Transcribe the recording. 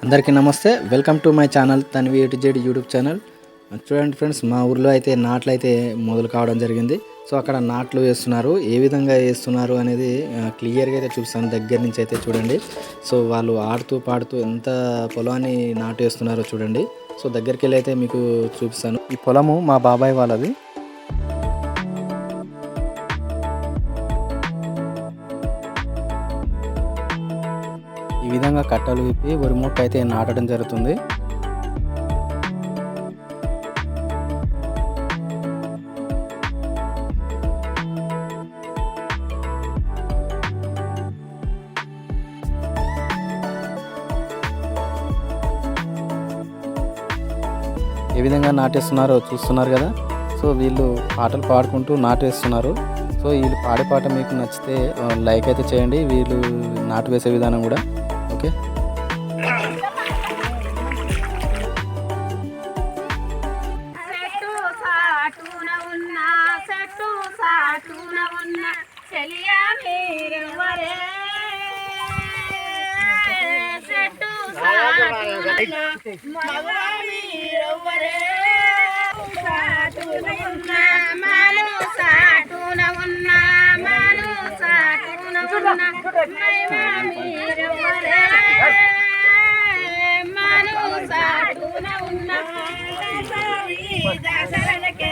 అందరికీ నమస్తే. Welcome to my channel Tanvi A to Z YouTube channel చూడండి friends మా ఊర్లో అయితే నాట్లు అయితే మొదలు కావడం జరిగింది. సో అక్కడ నాట్లు వేస్తున్నారు. ఏ విధంగా వేస్తున్నారు అనేది క్లియర్గా అయితే చూపిస్తాను. దగ్గర నుంచి అయితే చూడండి. సో వాళ్ళు ఆడుతూ పాడుతూ ఎంత పొలాన్ని నాటు వేస్తున్నారో చూడండి. సో దగ్గరికి వెళ్ళి అయితే మీకు చూపిస్తాను. ఈ పొలము మా బాబాయ్ వాళ్ళది. ఈ విధంగా కట్టలు విప్పి వరి మూట అయితే నాటడం జరుగుతుంది. ఏ విధంగా నాటేస్తున్నారో చూస్తున్నారు కదా. సో వీళ్ళు పాటలు పాడుకుంటూ నాటేస్తున్నారు. సో వీళ్ళు పాడే పాట మీకు నచ్చితే లైక్ అయితే చేయండి. వీళ్ళు నాటు వేసే విధానం కూడా. ఓకే. చెట్టు సాటున ఉన్న దాసరనకే